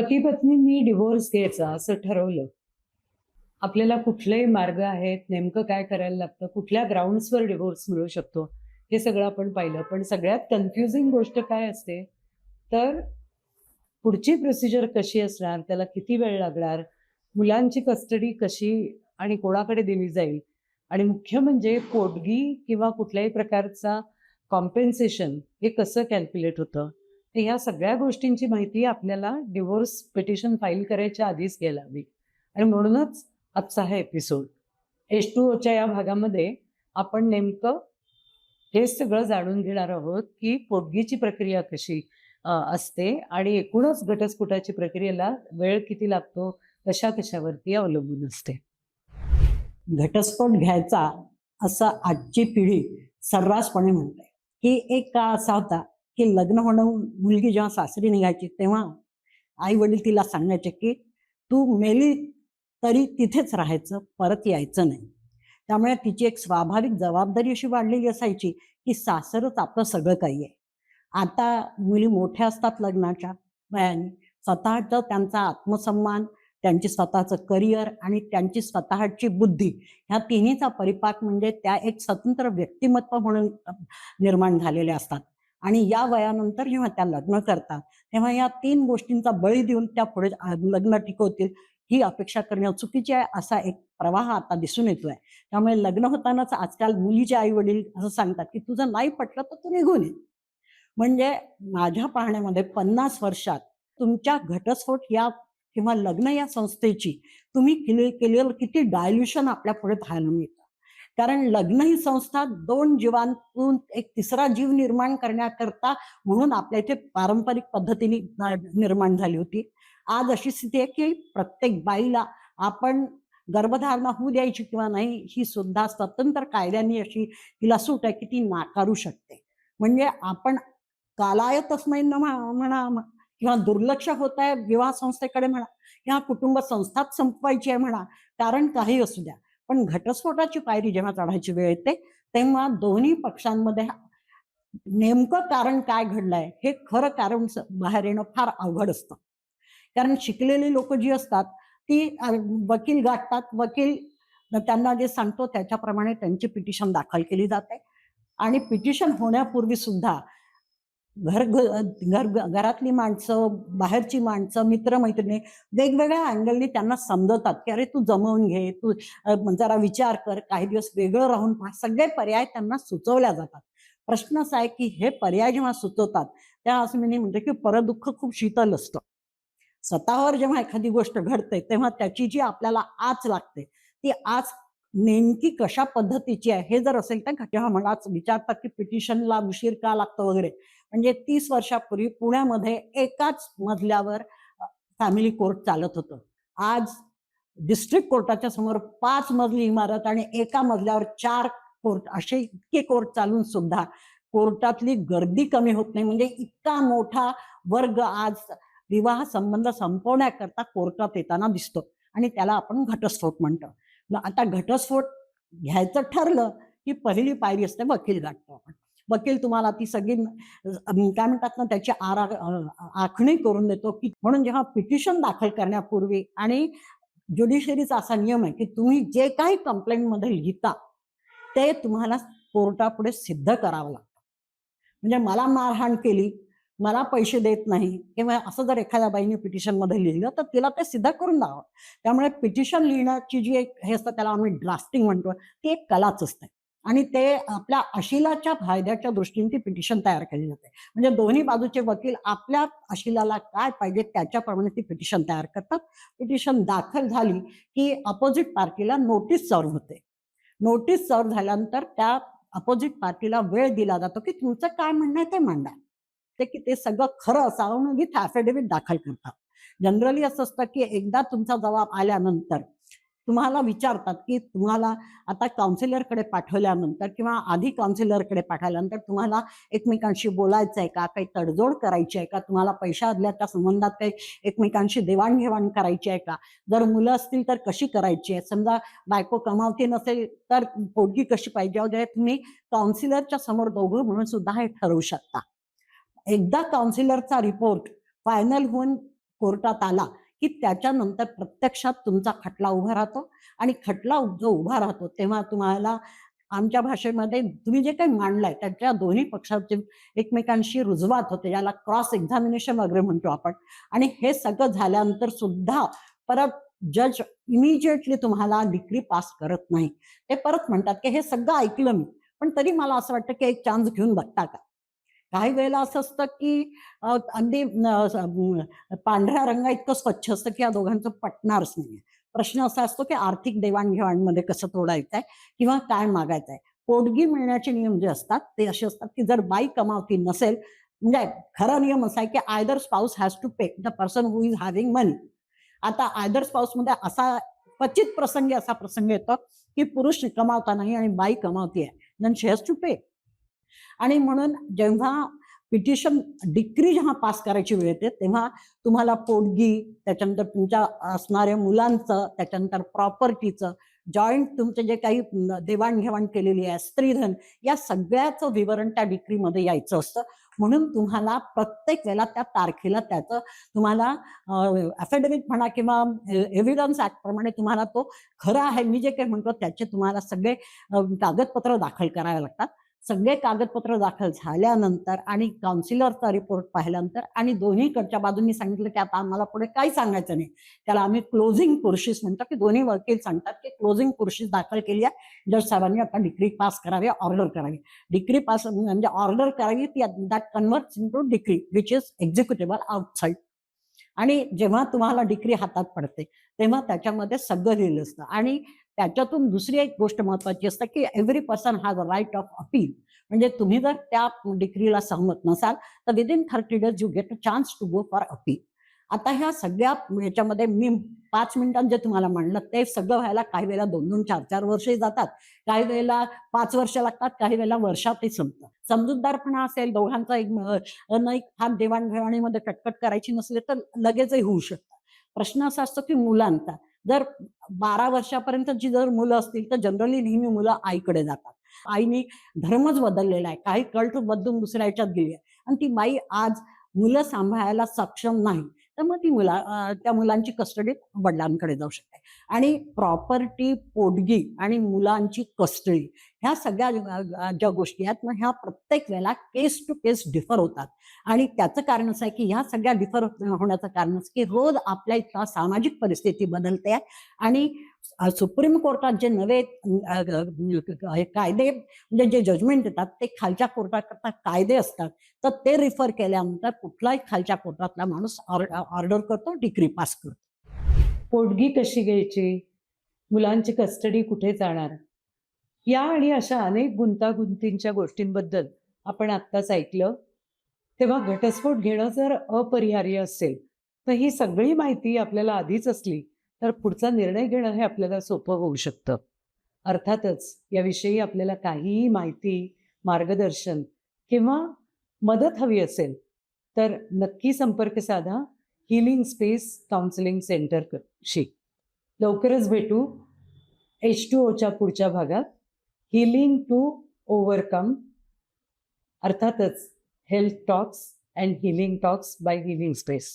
पती पत्नींनी डिवोर्स घ्यायचा असं ठरवलं. आपल्याला कुठलेही मार्ग आहेत नेमकं काय करायला लागतं कुठल्या ग्राउंड्सवर डिवोर्स मिळू शकतो हे सगळं आपण पाहिलं. पण सगळ्यात कन्फ्युजिंग गोष्ट काय असते? तर पुढची प्रोसिजर कशी असणार? त्याला किती वेळ लागणार? मुलांची कस्टडी कशी आणि कोणाकडे दिली जाईल? आणि मुख्य म्हणजे पोटगी किंवा कुठल्याही प्रकारचा कॉम्पेन्सेशन हे कसं कॅल्क्युलेट होतं? ह्या सगळ्या गोष्टींची माहिती आपल्याला डिवोर्स पिटिशन फाईल करायच्या आधीच घ्यायला हवी आणि म्हणूनच आजचा हा एपिसोड एच टू ओच्या या भागामध्ये आपण नेमकं हे सगळं जाणून घेणार आहोत की पोटगीची प्रक्रिया कशी असते आणि एकूणच घटस्फोटाची प्रक्रियेला वेळ किती लागतो कशा कशावरती अवलंबून असते. घटस्फोट घ्यायचा असं आजची पिढी सर्रासपणे म्हणते की एक का असा होता की लग्न होणं मुलगी जेव्हा सासरी निघायची तेव्हा आई वडील तिला सांगायचे की तू मेली तरी तिथेच राहायचं परत यायचं नाही. त्यामुळे तिची एक स्वाभाविक जबाबदारी अशी वाढलेली असायची की सासरच आपलं सगळं काही आहे. आता मुली मोठ्या असतात लग्नाच्या वयाने स्वतःचं त्यांचा आत्मसन्मान त्यांची स्वतःचं करिअर आणि त्यांची स्वतःची बुद्धी ह्या तिन्हीचा परिपाक म्हणजे त्या एक स्वतंत्र व्यक्तिमत्व म्हणून निर्माण झालेल्या असतात. आणि या वयानंतर जेव्हा त्या लग्न करतात तेव्हा या तीन गोष्टींचा बळी देऊन त्या पुढे लग्न टिकवतील ही अपेक्षा करणं चुकीची आहे असा एक प्रवाह आता दिसून येतोय. त्यामुळे लग्न होतानाच आजकाल मुलीचे आई वडील असं सांगतात की तुझं नाही पटलं तर तू निघून ये. म्हणजे माझ्या पाहण्यामध्ये पन्नास वर्षात तुमच्या घटस्फोट या किंवा लग्न या संस्थेची तुम्ही केले केलेलं किती डायल्युशन आपल्या पुढे पाहायला मिळतं. कारण लग्न ही संस्था दोन जीवांतून एक तिसरा जीव निर्माण करण्याकरता म्हणून आपल्या इथे पारंपरिक पद्धतीने निर्माण झाली होती. आज अशी स्थिती आहे की प्रत्येक बाईला आपण गर्भधारणा होऊ द्यायची किंवा नाही ही सुद्धा स्वतंत्र कायद्याने अशी तिला सूट आहे की ती नाकारू शकते. म्हणजे आपण कालायतच नाही ना म्हणा किंवा दुर्लक्ष होत आहे विवाह संस्थेकडे म्हणा किंवा कुटुंब संस्थाच संपवायची आहे म्हणा कारण काही असू द्या. पण घटस्फोटाची पायरी जेव्हा चढायची वेळ येते तेव्हा दोन्ही पक्षांमध्ये नेमकं कारण काय घडलंय हे खरं कारण बाहेर येणं फार अवघड असतं. कारण शिकलेली लोक जी असतात ती वकील गाठतात. वकील त्यांना जे सांगतो त्याच्याप्रमाणे त्यांची पिटिशन दाखल केली जाते. आणि पिटिशन होण्यापूर्वी सुद्धा घर घर घरातली माणसं बाहेरची माणसं मित्रमैत्रिणी वेगवेगळ्या अँगलनी त्यांना समजवतात की अरे तू जमवून घे तू जरा विचार कर काही दिवस वेगळं राहून सगळे पर्याय त्यांना सुचवल्या जातात. प्रश्न असा आहे की हे पर्याय जेव्हा सुचवतात तेव्हा असं मी म्हणते की परदुःख खूप शीतल असतं. स्वतःवर जेव्हा एखादी गोष्ट घडते तेव्हा त्याची जी आपल्याला आच लागते ती आच नेमकी कशा पद्धतीची आहे हे जर असेल तर जेव्हा मला विचारतात की पिटिशनला उशीर का लागतो वगैरे म्हणजे तीस वर्षापूर्वी पुण्यामध्ये एकाच मजल्यावर फॅमिली कोर्ट चालत होतं. आज डिस्ट्रिक्ट कोर्टाच्या समोर पाच मजली इमारत आणि एका मजल्यावर चार कोर्ट असे इतके कोर्ट चालून सुद्धा कोर्टातली गर्दी कमी होत नाही. म्हणजे इतका मोठा वर्ग आज विवाह संबंध संपवण्याकरता कोर्टात येताना दिसतो आणि त्याला आपण घटस्फोट म्हणतो. आता घटस्फोट घ्यायचं ठरलं की पहिली पायरी असते वकील गाठतो आपण. वकील तुम्हाला ती सगळी काय म्हणतात ना त्याची आरा आखणी करून देतो की म्हणून जेव्हा पिटिशन दाखल करण्यापूर्वी आणि ज्युडिशरीचा असा नियम आहे की तुम्ही जे काही कंप्लेंटमध्ये लिहिता ते तुम्हाला कोर्टापुढे सिद्ध करावं लागतं. म्हणजे मला मारहाण केली मला पैसे देत नाही किंवा असं जर एखाद्या बाईने पिटिशनमध्ये लिहिलं तर तिला ते सिद्ध करून द्यावं. त्यामुळे पिटिशन लिहिण्याची जी एक हे असतं त्याला आम्ही ड्राफ्टिंग म्हणतो ती एक कलाच असते. आणि ते आपल्या अशिलाच्या फायद्याच्या दृष्टीने ती पिटिशन तयार केली जाते. म्हणजे दोन्ही बाजूचे वकील आपल्या अशिलाला काय पाहिजे त्याच्याप्रमाणे ती पिटिशन तयार करतात. पिटिशन दाखल झाली की अपोजिट पार्टीला नोटीस सर्व होते. नोटीस सर्व झाल्यानंतर त्या अपोजिट पार्टीला वेळ दिला जातो की तुमचं काय म्हणणं आहे ते मांडा. ते की ते सगळं खरं असावं विथ ॲफिडेव्हिट दाखल करतात. जनरली असं असतं की एकदा तुमचा जबाब आल्यानंतर तुम्हाला विचारतात की तुम्हाला आता काउन्सिलरकडे पाठवल्यानंतर किंवा आधी काउन्सिलरकडे पाठवल्यानंतर तुम्हाला एकमेकांशी बोलायचं आहे का? काही तडजोड करायची आहे का? तुम्हाला पैशातल्या संबंधात काही एकमेकांशी देवाणघेवाण करायची आहे का? जर मुलं असतील तर कशी करायची? आहे समजा बायको कमावती नसेल तर पोटगी कशी पाहिजे? वगैरे तुम्ही काउन्सिलरच्या समोर दोघं म्हणून सुद्धा हे ठरवू शकता. एकदा काउन्सिलरचा रिपोर्ट फायनल होऊन कोर्टात आला की त्याच्यानंतर प्रत्यक्षात तुमचा खटला उभा राहतो आणि खटला जो उभा राहतो तेव्हा तुम्हाला आमच्या भाषेमध्ये तुम्ही जे काही मांडलंय त्याच्या दोन्ही पक्षाचे एकमेकांशी रुजवात होते याला क्रॉस एक्झामिनेशन वगैरे म्हणतो आपण. आणि हे सगळं झाल्यानंतर सुद्धा परत जज इमिजिएटली तुम्हाला डिग्री पास करत नाही. ते परत म्हणतात की हे सगळं ऐकलं मी पण तरी मला असं वाटतं की एक चान्स घेऊन बघता का? काही वेळेला असं असतं की अगदी पांढऱ्या रंगा इतकं स्वच्छ असतं की या दोघांचं पटणारच नाही प्रश्न असा असतो की आर्थिक देवाणघेवाणमध्ये कसं तोडायचं आहे किंवा काय मागायचं आहे पोटगी मिळण्याचे नियम जे असतात ते असे असतात की जर बाई कमावती नसेल म्हणजे खरा नियम असा आहे की either spouse has to pay the person who is having money आता आयदर स्पाऊसमध्ये असा क्वचित प्रसंगी असा प्रसंग येतो की पुरुष कमावता नाही आणि बाई कमावती आहे. Then she has to pay आणि म्हणून जेव्हा पिटिशन डिक्री जेव्हा पास करायची वेळ येते तेव्हा तुम्हाला पोटगी त्याच्यानंतर तुमच्या असणाऱ्या मुलांचं त्याच्यानंतर प्रॉपर्टीचं जॉईंट तुमचे जे काही देवाणघेवाण केलेली आहे स्त्रीधन या सगळ्याचं विवरण त्या डिक्रीमध्ये यायचं असतं. म्हणून तुम्हाला प्रत्येक वेळेला त्या तारखेला त्याचं तुम्हाला अफिडेव्हिट म्हणा किंवा एव्हिडन्स ऍक्ट प्रमाणे तुम्हाला तो खरा आहे. मी जे काही म्हणतो त्याचे तुम्हाला सगळे कागदपत्र दाखल करावे लागतात. सगळे कागदपत्र दाखल झाल्यानंतर आणि काउन्सिलरचा रिपोर्ट पाहिल्यानंतर आणि दोन्हीकडच्या बाजूंनी सांगितलं की आता आम्हाला पुढे काही सांगायचं नाही. त्याला आम्ही क्लोजिंग पुरुषीस म्हणतो की दोन्ही वकील सांगतात की क्लोजिंग पुरुषीस दाखल केली आहे. जज साहेबांनी आता डिग्री पास करावी ऑर्डर करावी. डिग्री पास म्हणजे ऑर्डर करावी ती that converts into decree which is executable outside आणि जेव्हा तुम्हाला डिग्री हातात पडते तेव्हा त्याच्यामध्ये सगळं लिहिलं असतं. आणि त्याच्यातून दुसरी एक गोष्ट महत्वाची असते की every person has a right of appeal म्हणजे तुम्ही जर त्या डिग्रीला सहमत नसाल तर within thirty days you get a chance to go for appeal आता ह्या सगळ्या ह्याच्यामध्ये मी पाच मिनिटात जे तुम्हाला म्हणलं ते सगळं व्हायला काही वेळेला दोन दोन चार चार वर्षही जातात. काही वेळेला पाच वर्ष लागतात काही वेळेला वर्षातही संपतं समजूतदारपणा असेल दोघांचा एक अ, हात देवाणघेवाणीमध्ये कटकट करायची नसली तर लगेचही होऊ शकतं प्रश्न असा असतो की मुलांचा जर बारा वर्षापर्यंत जी जर मुलं असतील तर जनरली नेहमी मुलं आईकडे जातात. आईने धर्मच बदललेला आहे. काही कल्ट बदलून दुसऱ्या ह्याच्यात गेली आहे. आणि ती बाई आज मुलं सांभाळायला सक्षम नाही. तर मग ती मुला त्या मुलांची कस्टडी वडिलांकडे जाऊ शकते. आणि प्रॉपर्टी पोटगी आणि मुलांची कस्टडी ह्या सगळ्या ज्या गोष्टी आहेत ना ह्या प्रत्येक वेळेला केस टू केस डिफर होतात. आणि त्याचं कारण असं आहे की ह्या सगळ्या डिफर होण्याचं कारण असं की रोज आपल्या इथला सामाजिक परिस्थिती बदलते आहे. आणि सुप्रीम कोर्टात जे नवे कायदे म्हणजे जे जजमेंट देतात ते खालच्या कोर्टाकरता कायदे असतात तर ते रिफर केल्यानंतर कुठलाही खालच्या कोर्टातला माणूस ऑर्डर करतो डिग्री पास करतो. पोटगी कशी घ्यायची? मुलांची कस्टडी कुठे जाणार? या आणि अशा अनेक गुंतागुंतींच्या गोष्टींबद्दल आपण आत्ताच ऐकलं. तेव्हा घटस्फोट घेणं जर अपरिहार्य असेल तर ही सगळी माहिती आपल्याला आधीच असली. तर पुढचा निर्णय घेणं हे आपल्याला सोपं होऊ शकतं. अर्थातच याविषयी आपल्याला काहीही माहिती मार्गदर्शन किंवा मदत हवी असेल तर नक्की संपर्क साधा हिलिंग स्पेस काउन्सिलिंग सेंटरशी लवकरच भेटू एच टू ओच्या पुढच्या भागात. हिलिंग टू ओव्हरकम अर्थातच health talks and healing talks by healing space